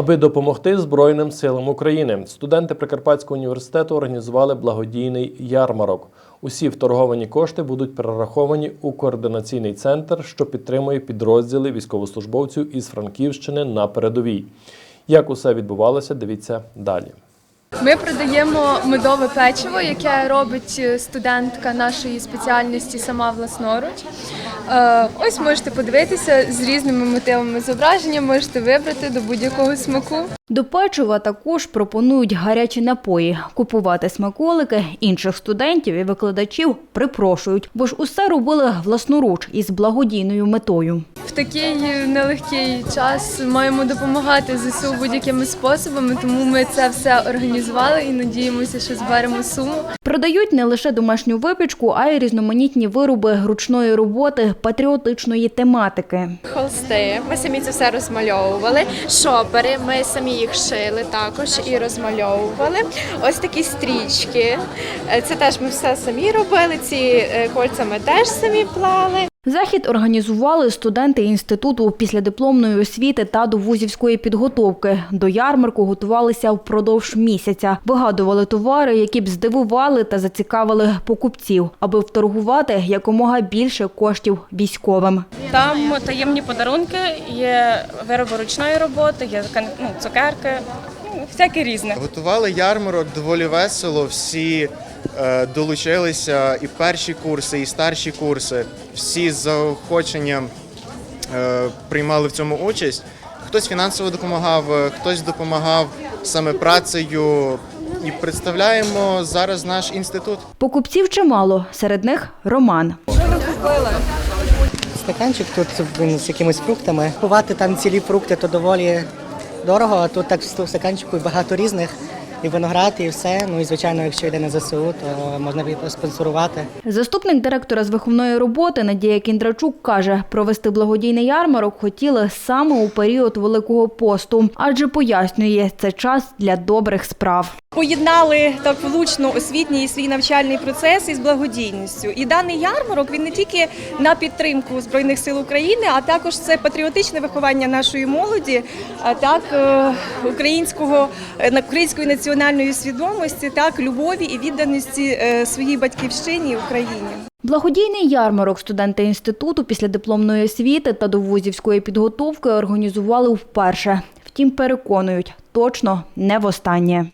Аби допомогти Збройним силам України, студенти Прикарпатського університету організували благодійний ярмарок. Усі вторговані кошти будуть перераховані у координаційний центр, що підтримує підрозділи військовослужбовців із Франківщини на передовій. Як усе відбувалося, дивіться далі. Ми продаємо медове печиво, яке робить е, студентка нашої спеціальності сама власноруч. Е, Ось можете подивитися з різними мотивами зображення, можете вибрати до будь-якого смаку. До печива також пропонують гарячі напої. Купувати смаколики інших студентів і викладачів припрошують, бо ж усе робили власноруч із благодійною метою. В такий нелегкий час маємо допомагати ЗСУ будь-якими способами, тому ми це все організували і надіємося, що зберемо суму. Продають не лише домашню випічку, а й різноманітні вироби ручної роботи патріотичної тематики. Холсти, ми самі це все розмальовували. Шопери, ми самі їх шили також і розмальовували. Ось такі стрічки. Е, Це теж ми все самі робили. Ці кольцями кольця ми теж самі плали. Захід організували студенти інституту післядипломної освіти та довузівської підготовки. До ярмарку готувалися впродовж місяця. Вигадували товари, які б здивували та зацікавили покупців, аби вторгувати якомога більше коштів військовим. Там таємні подарунки, є вироби ручної роботи, є ну, цукерки, всяке різне. Готували ярмарок доволі весело. Всі е, долучилися і перші курси, і старші курси. Всі з заохоченням е, приймали в цьому участь. Хтось фінансово допомагав, е, хтось допомагав саме працею. І представляємо зараз наш інститут. Покупців чимало, серед них Роман. Стаканчик тут з якимись фруктами. Купувати там цілі фрукти то доволі дорого, а тут так в стаканчику багато різних. І виноград, і все. Ну і звичайно, якщо йде на ЗСУ, то можна спонсорувати. Заступник директора з виховної роботи Надія Кіндрачук каже, провести благодійний ярмарок хотіли саме у період Великого посту, адже пояснює, це час для добрих справ. Поєднали так влучно освітній і свій навчальний процес із благодійністю. І даний ярмарок він не тільки на підтримку збройних сил України, а також це патріотичне виховання нашої молоді, а так е, українського е, на- української національної свідомості, так любові і відданості е, своїй батьківщині Україні. Благодійний ярмарок студенти інституту після дипломної освіти та довузівської підготовки організували вперше. Втім, переконують, точно не востаннє.